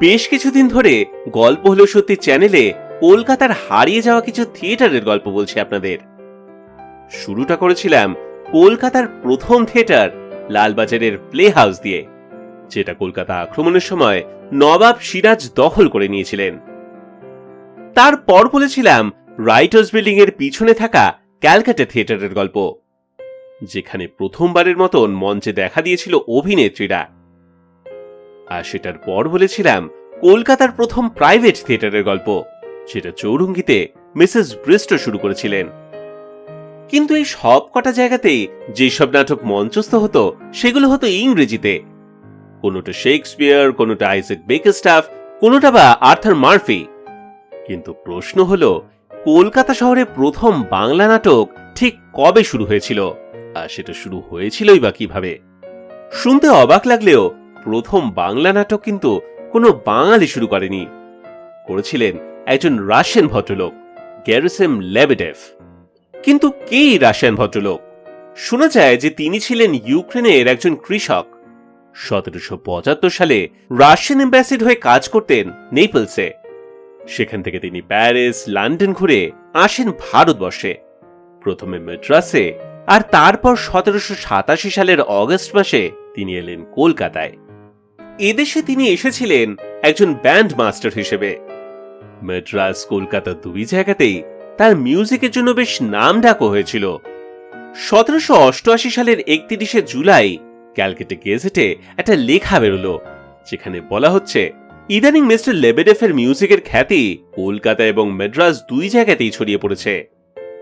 বেশ কিছুদিন ধরে গল্প হলো সত্যি চ্যানেলে কলকাতার হারিয়ে যাওয়া কিছু থিয়েটারের গল্প বলছি আপনাদের। শুরুটা করেছিলাম কলকাতার প্রথম থিয়েটার লালবাজারের প্লে হাউস দিয়ে, যেটা কলকাতা আক্রমণের সময় নবাব সিরাজ দখল করে নিয়েছিলেন। তারপর বলেছিলাম রাইটার্স বিল্ডিং এর পিছনে থাকা ক্যালকাটা থিয়েটারের গল্প, যেখানে প্রথমবারের মতন মঞ্চে দেখা দিয়েছিল অভিনেত্রীরা। আর সেটার পর বলেছিলাম, কলকাতার প্রথম প্রাইভেট থিয়েটারের গল্প সেটা চৌরঙ্গিতে মিসেস ব্রিস্টো শুরু করেছিলেন। কিন্তু এই সব কটা জায়গাতেই যেসব নাটক মঞ্চস্থ হতো, সেগুলো হতো ইংরেজিতে। কোনোটা শেক্সপিয়ার, কোনোটা আইজেক বেকেস্টাফ কোনোটা বা আর্থার মার্ফি। কিন্তু প্রশ্ন হলো, কলকাতা শহরে প্রথম বাংলা নাটক ঠিক কবে শুরু হয়েছিল? আর সেটা শুরু হয়েছিলই বা কীভাবে? শুনতে অবাক লাগলেও প্রথম বাংলা নাটক কিন্তু কোনো বাঙালি শুরু করেনি। করেছিলেন একজন রাশিয়ান ভদ্রলোক, গ্যারিসেম লেবেডেভ। কিন্তু কে রাশিয়ান ভদ্রলোক? শোনা যায় যে তিনি ছিলেন ইউক্রেনের একজন কৃষক। সতেরোশো পঁচাত্তর সালে রাশিয়ান এম্বাসিড হয়ে কাজ করতেন নেপলসে সেখান থেকে তিনি প্যারিস, লন্ডন ঘুরে আসেন ভারতবর্ষে। প্রথমে মেড্রাসে আর তারপর সতেরোশো সাতাশি সালের অগস্ট মাসে তিনি এলেন কলকাতায়। এদেশে তিনি এসেছিলেন একজন ব্যান্ড মাস্টার হিসেবে। মেড্রাস কলকাতা দুই জায়গাতেই তার মিউজিকের জন্য বেশ নাম ডাকও হয়েছিল। সতেরোশো অষ্টআশি সালের একত্রিশে জুলাই ক্যালকেটে গেজেটে একটা লেখা বেরোলো, যেখানে বলা হচ্ছে, ইদানিং মিস্টার লেবেডেফের মিউজিকের খ্যাতি কলকাতা এবং মেড্রাস দুই জায়গাতেই ছড়িয়ে পড়েছে।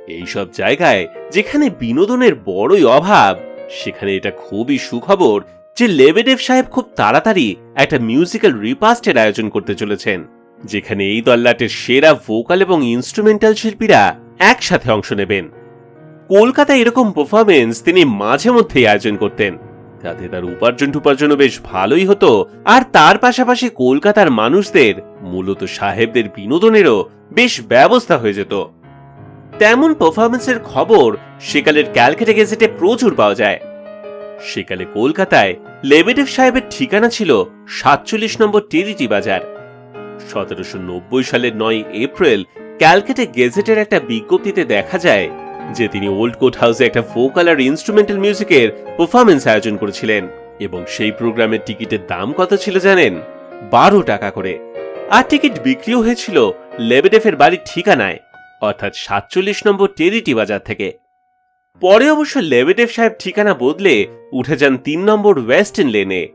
এইসব জায়গায় যেখানে বিনোদনের বড়ই অভাব, সেখানে এটা খুবই সুখবর যে লেবেডেভ সাহেব খুব তাড়াতাড়ি একটা মিউজিক্যাল রিপাস্টের আয়োজন করতে চলেছেন, যেখানে এই দল্লাটের সেরা ভোকাল এবং ইনস্ট্রুমেন্টাল শিল্পীরা একসাথে অংশ নেবেন। কলকাতায় এরকম পারফরমেন্স তিনি মাঝে মধ্যেই আয়োজন করতেন। তাতে তার উপার্জন টুপার্জনও বেশ ভালোই হতো, আর তার পাশাপাশি কলকাতার মানুষদের, মূলত সাহেবদের বিনোদনেরও বেশ ব্যবস্থা হয়ে যেত। তেমন পারফরমেন্সের খবর সেকালের ক্যালকেটে গেজেটে প্রচুর পাওয়া যায়। সেকালে কলকাতায় লেবেডেভ সাহেবের ঠিকানা ছিল সাতচল্লিশ নম্বর টেরিটি বাজার। সতেরোশো নব্বই সালের নয় এপ্রিল ক্যালকেটে গেজেটের একটা বিজ্ঞপ্তিতে দেখা যায় যে তিনি ওল্ড কোর্ট হাউসে একটা ফোকাল আর ইনস্ট্রুমেন্টাল মিউজিকের পারফরমেন্স আয়োজন করেছিলেন এবং সেই প্রোগ্রামের টিকিটের দাম কত ছিল জানেন? বারো টাকা করে। আর টিকিট বিক্রিও হয়েছিল লেবেডেফের বাড়ির ঠিকানায়, অর্থাৎ সাতচল্লিশ নম্বর টেরিটি বাজার থেকে। পরে অবশ্য লেবেডেভ সাহেব ঠিকানা বদলে উঠে যান তিন নম্বর ওয়েস্টার্ন লেনে।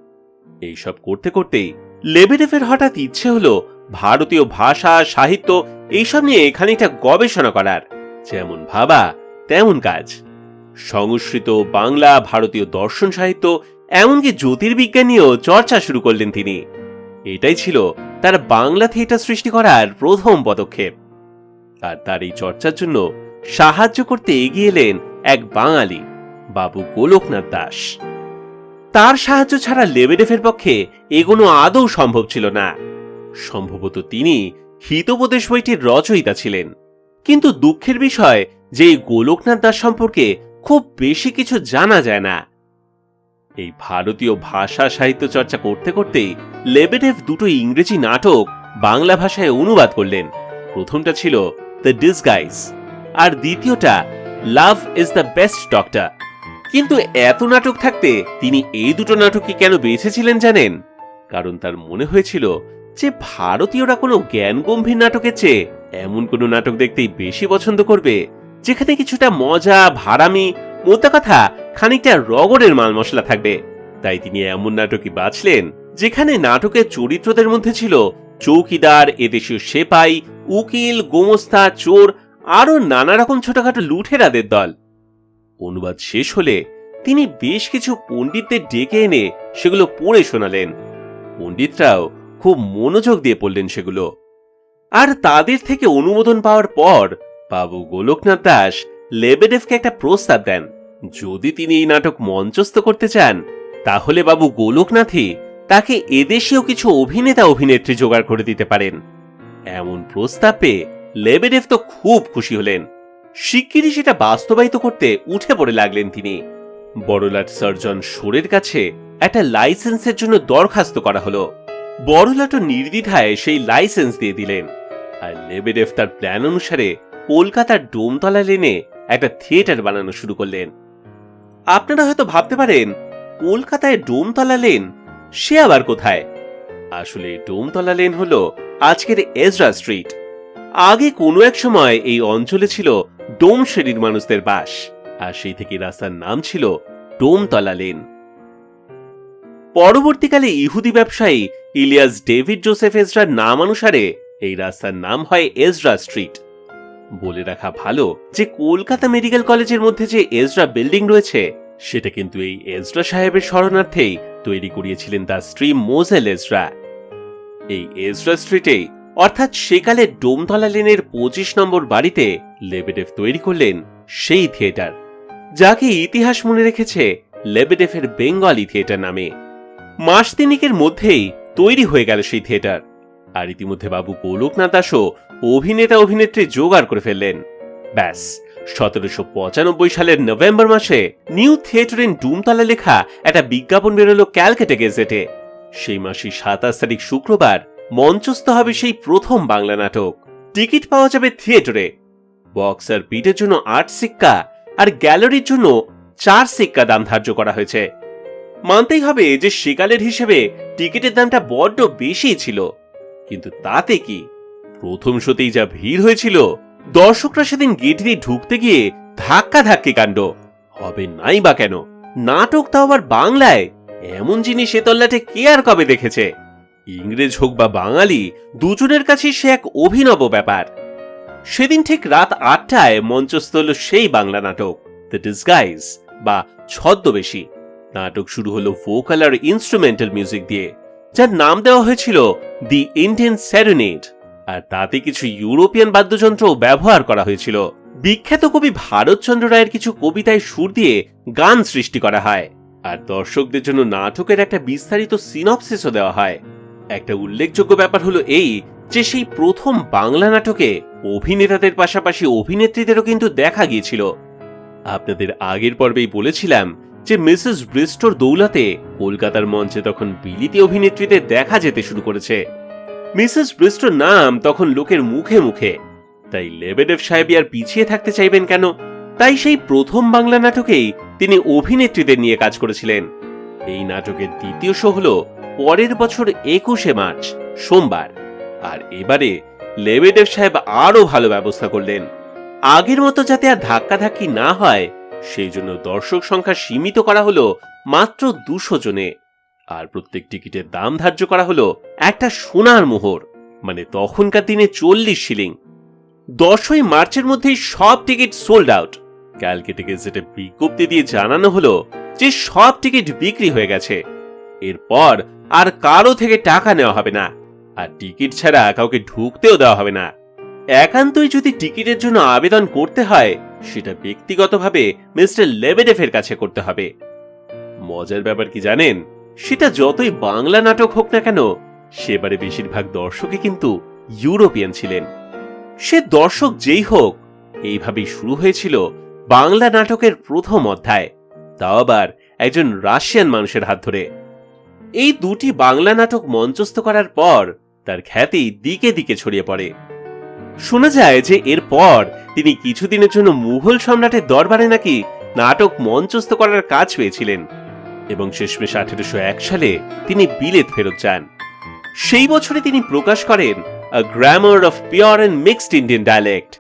এইসব করতে করতেই লেবেডেভের হঠাৎ ইচ্ছে হলো ভারতীয় ভাষা, সাহিত্য এইসব নিয়ে খানিকটা গবেষণা করার। যেমন ভাবা, তেমন কাজ। সংস্কৃত, বাংলা, ভারতীয় দর্শন সাহিত্য, এমনকি জ্যোতির্বিজ্ঞান নিয়েও চর্চা শুরু করলেন তিনি। এটাই ছিল তার বাংলা থিয়েটার সৃষ্টি করার প্রথম পদক্ষেপ। আর তার এই চর্চার জন্য সাহায্য করতে এগিয়ে এলেন এক বাঙালি, বাবু গোলকনাথ দাস। তার সাহায্য ছাড়া লেবেডেফের পক্ষে এগোনো আদৌ সম্ভব ছিল না। সম্ভবত তিনি হিতোপদেশ বইটির রচয়িতা ছিলেন। কিন্তু দুঃখের বিষয় যে গোলকনাথ দাস সম্পর্কে খুব বেশি কিছু জানা যায় না। এই ভারতীয় ভাষা সাহিত্য চর্চা করতে করতেই লেবেডেভ দুটো ইংরেজি নাটক বাংলা ভাষায় অনুবাদ করলেন। প্রথমটা ছিল দ্য ডিসগাইজ আর দ্বিতীয়টা love is the best doctor. কিন্তু এত নাটক থাকতে তিনি এই দুটো নাটকই কেন বেছেছিলেন জানেন? কারণ তার মনে হয়েছিল যে ভারতীয়রা কোনো জ্ঞান গম্ভীর নাটকের চেয়ে এমন কোনো নাটক দেখতেই বেশি পছন্দ করবে, যেখানে কিছুটা মজা ভাড়ামি মোদ্দা কথা খানিকটা রগড়ের মাল মশলা থাকবে। তাই তিনি এমন নাটকই বাছলেন, যেখানে নাটকের চরিত্রদের মধ্যে ছিল চৌকিদার, এদেশীয় সেপাই, উকিল, গোমস্তা, চোর আরও নানা রকম ছোটখাটো লুঠেরাদের দল। অনুবাদ শেষ হলে তিনি বেশ কিছু পণ্ডিতদের ডেকে এনে সেগুলো পড়ে শোনালেন। পণ্ডিতরাও খুব মনোযোগ দিয়ে পড়লেন সেগুলো। আর তাদের থেকে অনুমোদন পাওয়ার পর বাবু গোলকনাথ দাস লেবেডেভকে একটা প্রস্তাব দেন। যদি তিনি এই নাটক মঞ্চস্থ করতে চান, তাহলে বাবু গোলকনাথই তাকে এদেশীয় কিছু অভিনেতা অভিনেত্রী জোগাড় করে দিতে পারেন। এমন প্রস্তাব পেয়ে লেবেডেভ তো খুব খুশি হলেন। শিগগিরই সেটা বাস্তবায়িত করতে উঠে পড়ে লাগলেন তিনি। বড়লাট সার্জন সোরের কাছে একটা লাইসেন্সের জন্য দরখাস্ত করা হলো। বড়লাটো নির্দ্বিধায় সেই লাইসেন্স দিয়ে দিলেন। আর লেবেডেফ তার প্ল্যান অনুসারে কলকাতার ডোমতলা লেনে একটা থিয়েটার বানানো শুরু করলেন। আপনারা হয়তো ভাবতে পারেন, কলকাতায় ডোমতলা লেন, সে আবার কোথায়? আসলে ডোমতলা লেন হলো আজকের এজরা স্ট্রিট। আগে কোনো এক সময় এই অঞ্চলে ছিল ডোম শ্রেণির মানুষদের বাস, আর সেই থেকে রাস্তার নাম ছিল ডোমতলা লেন। পরবর্তীকালে ইহুদি ব্যবসায়ী ইলিয়াস ডেভিড জোসেফ এজরার নাম অনুসারে এই রাস্তার নাম হয় এজরা স্ট্রিট। বলে রাখা ভালো যে কলকাতা মেডিকেল কলেজের মধ্যে যে এজরা বিল্ডিং রয়েছে, সেটা কিন্তু এই এজরা সাহেবের স্মরণার্থেই তৈরি করিয়েছিলেন তার স্ত্রী মোজেল এজরা। এই এজরা স্ট্রিটেই অর্থাৎ সেকালে ডোমতলা লেনের পঁচিশ নম্বর বাড়িতে লেবেডেফ তৈরি করলেন সেই থিয়েটার, যাকে ইতিহাস মনে রেখেছে লেবেডেফের বেঙ্গলি থিয়েটার নামে। মাস তিনিকের মধ্যেই তৈরি হয়ে গেল সেই থিয়েটার, আর ইতিমধ্যে বাবু গোলকনাথ দাসও অভিনেতা অভিনেত্রী জোগাড় করে ফেললেন। ব্যাস, সতেরোশো পঁচানব্বই সালের নভেম্বর মাসে নিউ থিয়েটার ইন ডুমতলা লেখা একটা বিজ্ঞাপন বেরোলো ক্যালকেটে গেজেটে। সেই মাসে সাতাশ তারিখ শুক্রবার মঞ্চস্থ হবে সেই প্রথম বাংলা নাটক। টিকিট পাওয়া যাবে থিয়েটারে। বক্স আর পিটের জন্য আট সিক্কা আর গ্যালারির জন্য চার সিক্কা দাম ধার্য করা হয়েছে। মানতেই হবে যে সেকালের হিসেবে টিকিটের দামটা বড্ড বেশি ছিল। কিন্তু তাতে কি? প্রথম শোতেই যা ভিড় হয়েছিল, দর্শকরা সেদিন গেট দিয়ে ঢুকতে গিয়ে ধাক্কা ধাক্কি কাণ্ড। হবে নাই বা কেন? নাটক তাও আবার বাংলায়? এমন জিনিস এ তল্লাটে কে আর কবে দেখেছে? ইংরেজ হোক বা বাঙালি, দুজনের কাছে সে এক অভিনব ব্যাপার। সেদিন ঠিক রাত আটটায় মঞ্চস্থ হল সেই বাংলা নাটক দ্য ডিসগাইজ বা ছদ্মবেশী। নাটক শুরু হলো ভোকাল আর ইনস্ট্রুমেন্টাল মিউজিক দিয়ে, যার নাম দেওয়া হয়েছিল দি ইন্ডিয়ান স্যারেনেড আর তাতে কিছু ইউরোপিয়ান বাদ্যযন্ত্র ব্যবহার করা হয়েছিল। বিখ্যাত কবি ভারতচন্দ্র রায়ের কিছু কবিতায় সুর দিয়ে গান সৃষ্টি করা হয়, আর দর্শকদের জন্য নাটকের একটা বিস্তারিত সিনপসিসও দেওয়া হয়। একটা উল্লেখযোগ্য ব্যাপার হলো এই, যে সেই প্রথম বাংলা নাটকে অভিনেতাদের পাশাপাশি অভিনেত্রীদেরও কিন্তু দেখা গিয়েছিল। আপনাদের আগের পর্বেই বলেছিলাম যে মিসেস ব্রিস্টোর দৌলাতে কলকাতার মঞ্চে তখন বিলিতি অভিনেত্রীদের দেখা যেতে শুরু করেছে। মিসেস ব্রিস্টোর নাম তখন লোকের মুখে মুখে। তাই লেবেডেভ সাহেব আর পিছিয়ে থাকতে চাইবেন কেন? তাই সেই প্রথম বাংলা নাটকেই তিনি অভিনেত্রীদের নিয়ে কাজ করেছিলেন। এই নাটকের দ্বিতীয় শো হল পরের বছর একুশে মার্চ, সোমবার। আর এবারে লেবেডেভ সাহেব আরও ভালো ব্যবস্থা করলেন। আগের মতো যাতে আর ধাক্কাধাক্কি না হয়, সেই জন্য দর্শক সংখ্যা সীমিত করা হলো মাত্র দুশো জনে। আর প্রত্যেক টিকিটের দাম ধার্য করা হলো একটা সোনার মোহর মানে তখনকার দিনে চল্লিশ শিলিং। দশই মার্চের মধ্যেই সব টিকিট সোল্ড আউট ক্যালকেটে গেজেটে বিজ্ঞপ্তি দিয়ে জানানো হলো যে সব টিকিট বিক্রি হয়ে গেছে। এরপর আর কারও থেকে টাকা নেওয়া হবে না। আর টিকিট ছাড়া কাউকে ঢুকতেও দেওয়া হবে না। একান্তই যদি টিকিটের জন্য আবেদন করতে হয়, সেটা ব্যক্তিগতভাবে মিস্টার লেবেডেফের কাছে করতে হবে। মজার ব্যাপার কি জানেন? সেটা যতই বাংলা নাটক হোক না কেন, সেবারে বেশিরভাগ দর্শকই কিন্তু ইউরোপিয়ান ছিলেন। সে দর্শক যেই হোক, এইভাবেই শুরু হয়েছিল বাংলা নাটকের প্রথম অধ্যায়। তাও আবার একজন রাশিয়ান মানুষের হাত ধরে। এই দুটি বাংলা নাটক মঞ্চস্থ করার পর তার খ্যাতি দিকে দিকে ছড়িয়ে পড়ে। শোনা যায় যে এরপর তিনি কিছুদিনের জন্য মুঘল সম্রাটের দরবারে নাকি নাটক মঞ্চস্থ করার কাজ পেয়েছিলেন এবং শেষমেশ আঠেরোশো এক সালে তিনি বিলেত ফেরত যান। সেই বছরে তিনি প্রকাশ করেন a grammar of pure and mixed Indian dialect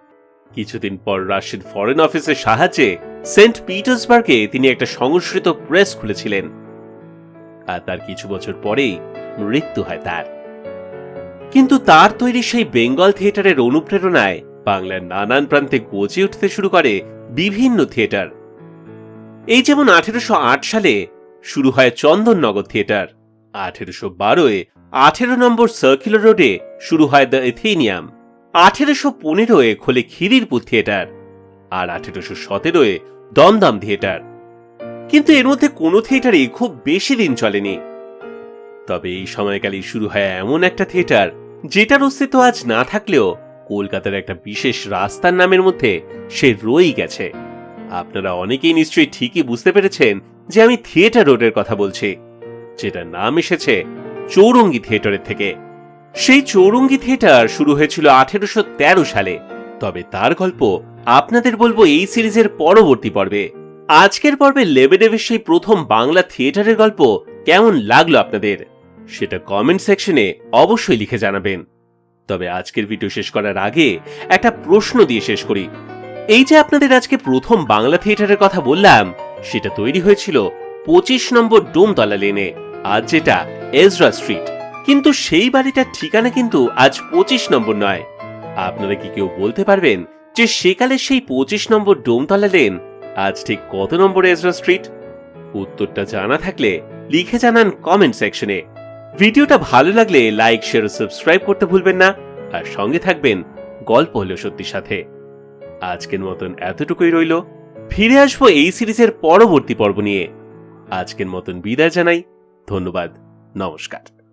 কিছুদিন পর রাশিয়ান ফরেন অফিসের সাহায্যে সেন্ট পিটার্সবার্গে তিনি একটা সংস্কৃত প্রেস খুলেছিলেন। আর তার কিছু বছর পরেই মৃত্যু হয় তার। কিন্তু তার তৈরি সেই বেঙ্গল থিয়েটারের অনুপ্রেরণায় বাংলার নানান প্রান্তে গজে উঠতে শুরু করে বিভিন্ন থিয়েটার। এই যেমন আঠেরোশো আট সালে শুরু হয় চন্দননগর থিয়েটার, আঠেরোশো বারোয় আঠেরো নম্বর সার্কুলার রোডে শুরু হয় দ্য এথেনিয়াম, আঠেরোশো পনেরোয় খোলে খিরিরপুর থিয়েটার, আর আঠেরোশো সতেরোয় দমদম থিয়েটার। কিন্তু এর মধ্যে কোনো থিয়েটারই খুব বেশি দিন চলেনি। তবে এই সময়কালেই শুরু হয় এমন একটা থিয়েটার, যেটার অস্তিত্ব আজ না থাকলেও কলকাতার একটা বিশেষ রাস্তার নামের মধ্যে সে রয়েই গেছে। আপনারা অনেকেই নিশ্চয়ই ঠিকই বুঝতে পেরেছেন যে আমি থিয়েটার রোডের কথা বলছি, যেটার নাম এসেছে চৌরঙ্গি থিয়েটারের থেকে। সেই চৌরঙ্গি থিয়েটার শুরু হয়েছিল আঠেরোশো তেরো সালে, তবে তার গল্প আপনাদের বলব এই সিরিজের পরবর্তী পর্বে। আজকের পর্বে লেবেডেভের সেই প্রথম বাংলা থিয়েটারের গল্প কেমন লাগল আপনাদের, সেটা কমেন্ট সেকশনে অবশ্যই লিখে জানাবেন। তবে আজকের ভিডিও শেষ করার আগে একটা প্রশ্ন দিয়ে শেষ করি। এই যে আপনাদের আজকে প্রথম বাংলা থিয়েটারের কথা বললাম, সেটা তৈরি হয়েছিল পঁচিশ নম্বর ডোমতলা লেনে আজ যেটা এজরা স্ট্রিট। কিন্তু সেই বাড়িটার ঠিকানা কিন্তু আজ পঁচিশ নম্বর নয়। আপনারা কি কেউ বলতে পারবেন যে সেকালে সেই পঁচিশ নম্বর ডোমতলা লেন আজ ঠিক কত নম্বর এজরা স্ট্রিট? উত্তরটা জানা থাকলে লিখে জানান কমেন্ট সেকশনে ভিডিওটা ভালো লাগলে লাইক শেয়ার সাবস্ক্রাইব করতে ভুলবেন না। আর সঙ্গে থাকবেন গল্প হলো সত্যি সাথে। আজকের মতন এতটুকুই রইল। ফিরে আসব এই সিরিজের পরবর্তী পর্ব নিয়ে। আজকের মতন বিদায় জানাই। ধন্যবাদ। নমস্কার।